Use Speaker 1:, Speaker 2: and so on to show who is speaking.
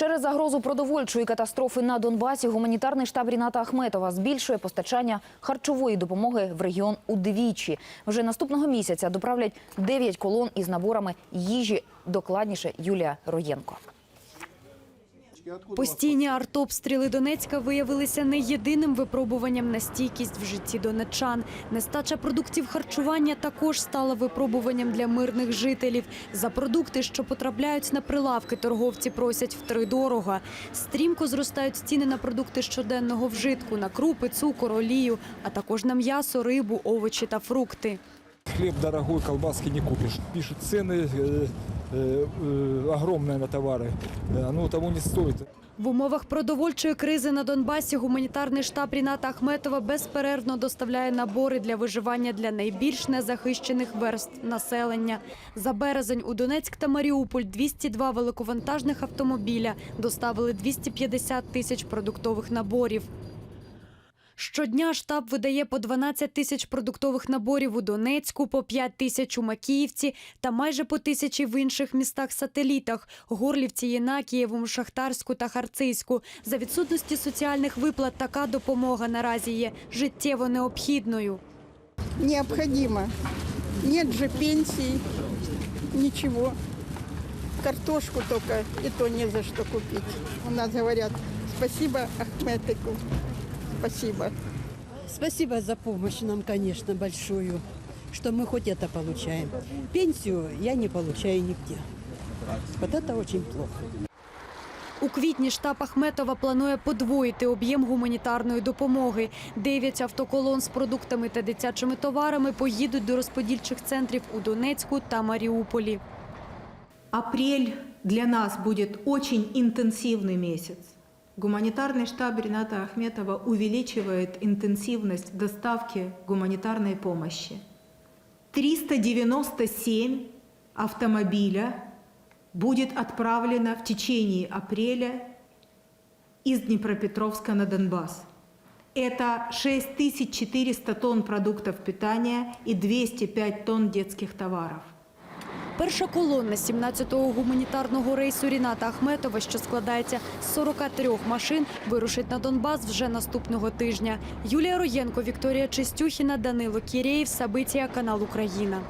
Speaker 1: Через загрозу продовольчої катастрофи на Донбасі гуманітарний штаб Ріната Ахметова збільшує постачання харчової допомоги в регіон удвічі. Вже наступного місяця доправлять 9 колон із наборами їжі. Докладніше Юлія Роєнко.
Speaker 2: Постійні артобстріли Донецька виявилися не єдиним випробуванням на стійкість в житті донечан. Нестача продуктів харчування також стала випробуванням для мирних жителів. За продукти, що потрапляють на прилавки, торговці просять втридорого. Стрімко зростають ціни на продукти щоденного вжитку, на крупи, цукор, олію, а також на м'ясо, рибу, овочі та фрукти.
Speaker 3: Хлеб дорогой, колбаски не купишь. Пишут цены э, э, э, огромные на товары. Э, Оно того не стоит.
Speaker 2: В умовах продовольчої кризи на Донбасі гуманітарний штаб Ріната Ахметова безперервно доставляє набори для виживання для найбільш незахищених верств населення. За березень у Донецьк та Маріуполь 202 великовантажних автомобіля доставили 250 тисяч продуктових наборів. Щодня штаб видає по 12 тисяч продуктових наборів у Донецьку, по 5 тисяч у Макіївці та майже по тисячі в інших містах-сателітах – Горлівці, Єнакієвому, Шахтарську та Харцизьку. За відсутності соціальних виплат така допомога наразі є життєво необхідною.
Speaker 4: необходимо. Нет же пенсий, ничего. Картошку только и то не за что купить. У нас говорят, спасибо Ахметику, спасибо.
Speaker 5: Спасибо за помощь нам, конечно, большую, что мы хоть это получаем. Пенсию я не получаю нигде. Вот это очень плохо.
Speaker 2: У квітні штаб Ахметова планує подвоїти об'єм гуманітарної допомоги. Дев'ять автоколон з продуктами та дитячими товарами поїдуть до розподільчих центрів у Донецьку та Маріуполі.
Speaker 6: Апрель для нас будет очень интенсивный месяц. Гуманитарный штаб Рената Ахметова увеличивает интенсивность доставки гуманитарной помощи. 397 автомобиля будет отправлено в течение апреля из Днепропетровска на Донбасс. Это 6400 тонн продуктов питания и 205 тонн детских товаров.
Speaker 2: Перша колонна 17-го гуманітарного рейсу Ріната Ахметова, що складається з 43 машин, вирушить на Донбас вже наступного тижня. Юлія Роєнко, Вікторія Чистюхіна, Данило Кірєєв, Сабиція, канал Україна.